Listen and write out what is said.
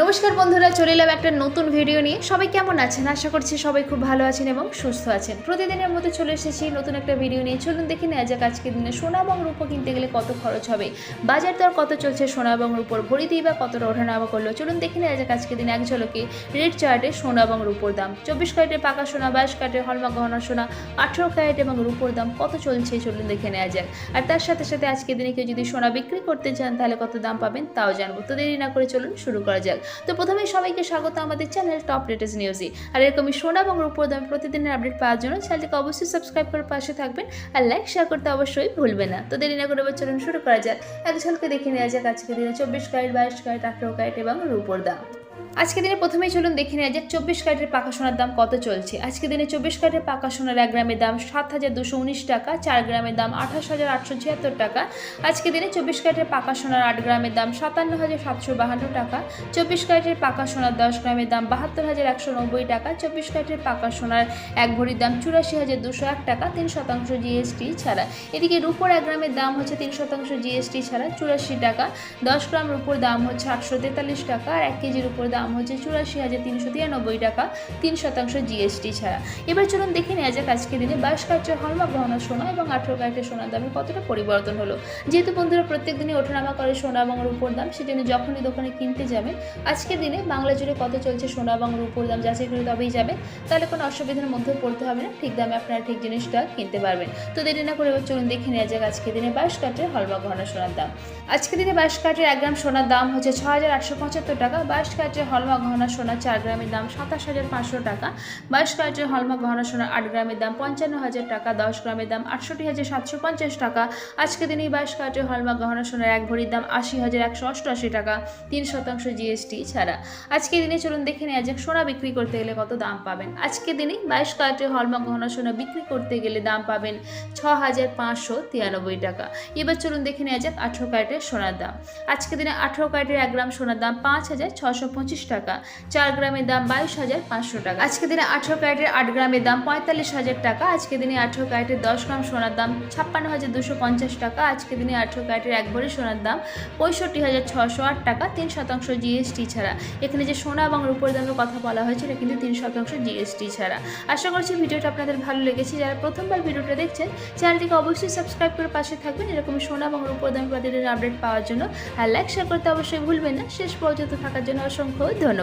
নমস্কার বন্ধুরা, চলে এলাম একটা নতুন ভিডিও নিয়ে। সবাই কেমন আছেন? আশা করছি সবাই খুব ভালো আছেন এবং সুস্থ আছেন। প্রতিদিনের মতো চলে এসেছি নতুন একটা ভিডিও নিয়ে। চলুন দেখে নেওয়া যাক আজকের দিনে সোনা এবং রূপো কিনতে গেলে কত খরচ হবে। বাজার দর কত চলছে সোনা এবং রূপোর? ভরিতেই বা কতটা ওঠানামা করল? চলুন দেখে নেওয়া যাক আজকের দিনে এক ঝলকে রেড চার্টে সোনা এবং রূপোর দাম। চব্বিশ ক্যারেটের পাকা সোনা, বাইশ ক্যারেটের হলমা গহনা সোনা, আঠেরো ক্যারেট এবং রূপোর দাম কত চলছে? চলুন দেখে নেওয়া যাক। আর তার সাথে সাথে আজকের দিনে কেউ যদি সোনা বিক্রি করতে চান, তাহলে কত দাম পাবেন তাও জানব। তো দেরি না করে চলুন শুরু করা যাক। তো প্রথমেই সবাইকে স্বাগত আমাদের চ্যানেল টপ লেটেস্ট নিউজে আর এরকমই সোনা এবং রূপর দাম প্রতিদিনের আপডেট পাওয়ার জন্য চ্যানেলটিকে অবশ্যই সাবস্ক্রাইব করে পাশে থাকবেন আর লাইক শেয়ার করতে অবশ্যই ভুলবে না। তো দেরি না করে এবার চলুন শুরু করা যাক। এক ঝলকে দেখে নেওয়া যাক আজকে দিনে চব্বিশ ক্যারেট, বাইশ ক্যারেট, আঠেরো ক্যারেট এবং রূপর দাম। আজকে দিনে প্রথমেই চলুন দেখে নেওয়া যাক চব্বিশ ক্যারেটের পাকা সোনার দাম কত চলছে। আজকে দিনে চব্বিশ ক্যারেটের পাকা সোনার এক গ্রামের দাম সাত হাজার দুশো উনিশ টাকা, চার গ্রামের দাম আঠাশ হাজার আটশো ছিয়াত্তর টাকা। আজকে দিনে চব্বিশ ক্যারেটের পাকা সোনার আট গ্রামের দাম সাতান্ন হাজার সাতশো বাহান্ন টাকা। চব্বিশ ক্যারেটের পাকা সোনার দশ গ্রামের দাম বাহাত্তর হাজার একশো নব্বই টাকা। চব্বিশ ক্যারেটের পাকা সোনার এক ভরির দাম চুরাশি হাজার দুশো এক টাকা, তিন শতাংশ জিএসটি ছাড়া। এদিকে রুপোর এক গ্রামের দাম হচ্ছে তিন শতাংশ জিএসটি ছাড়া, চুরাশি টাকা। দশ গ্রাম রুপোর দাম হচ্ছে আটশো তেতাল্লিশ টাকা আর এক কেজির উপর দাম হচ্ছে চুরাশি হাজার তিনশো তিরানব্বই টাকা, তিন শতাংশ জিএসটি ছাড়া। এবার চলুন দেখে নেওয়া যাক আজকে দিনে বাইশ ক্যারেটের হলমা গহনা সোনা এবং আঠেরো ক্যারেটের সোনার দামে কতটা পরিবর্তন হলো। যেহেতু বন্ধুরা প্রত্যেক দিনই ওঠানামা করে সোনা এবং রূপোর দাম, সেজন্য যখনই দোকানে কিনতে যাবেন আজকের দিনে বাংলা জুড়ে কত চলছে সোনা এবং রূপোর দাম যাচাই করে তবেই যাবেন তাহলে কোনো অসুবিধার মধ্যে পড়তে হবে না, ঠিক দামে আপনারা ঠিক জিনিসটা কিনতে পারবেন। তো দেরি না করে এবার চলুন দেখে নেওয়া যাক আজকে দিনে বাইশ কাঠের হলমা গহনা সোনার দাম। আজকের দিনে বাইশ কাঠের এক গ্রাম সোনার দাম হচ্ছে ছ হাজার আটশো পঁচাত্তর টাকা বাইশ কাঠের হলমা গহনা সোনা চার গ্রামের দাম সাতাশ হাজার পাঁচশো টাকা। বাইশ কাঠের হলমা গহনা সোনা আট গ্রামের দাম পঞ্চান্ন হাজার টাকা, দশ গ্রামের দাম আটষট্টি হাজার সাতশো পঞ্চাশ টাকা। আজকে দিনে বাইশ কাঠের হলমা গহনা সোনার এক ভরির দাম আশি হাজার একশো অষ্টআশি টাকা, তিন শতাংশ জিএসটি ছাড়া। আজকে দিনে চলুন দেখে নেওয়া যাক সোনা বিক্রি করতে গেলে কত দাম পাবেন। আজকে দিনে বাইশ কাঠের হলমা গহনা সোনা বিক্রি করতে গেলে দাম পাবেন ছ হাজার পাঁচশো তিরানব্বই টাকা। এবার চলুন দেখে নেওয়া যাক আঠেরো ক্যারেটের সোনার দাম। আজকে দিনে আঠেরো ক্যারেটের এক গ্রাম সোনার দাম পাঁচ হাজার ছশো পঁচিশ টাকা। চার গ্রামের দাম বাইশ হাজার পাঁচশো টাকা। আজকে দিনে আঠেরো ক্যারেটের আট গ্রামের দাম পঁয়তাল্লিশ হাজার টাকা। আজকে দিনে আঠেরো ক্যারেটের দশ গ্রাম সোনার দাম ছাপ্পান্ন হাজার দুশো পঞ্চাশ টাকা। আজকে দিনে আঠেরো ক্যারেটের এক ভরি সোনার দাম পঁয়ষট্টি হাজার ছশো আট টাকা, তিন শতাংশ জিএসটি ছাড়া। এখানে যে সোনা এবং রূপোর দামের কথা বলা হয়েছে, এটা কিন্তু তিন শতাংশ জিএসটি ছাড়া। আশা করছি ভিডিওটা আপনাদের ভালো লেগেছে। যারা প্রথমবার ভিডিওটা দেখছেন, চ্যানেলটিকে অবশ্যই সাবস্ক্রাইব করে পাশে থাকবেন এরকম সোনা এবং রূপোর দাম প্রতিদিন আপডেট পাওয়ার জন্য। আর লাইক শেয়ার করতে অবশ্যই ভুলবেন না। শেষ পর্যন্ত থাকার জন্য অসংখ্য ধন্যবাদ।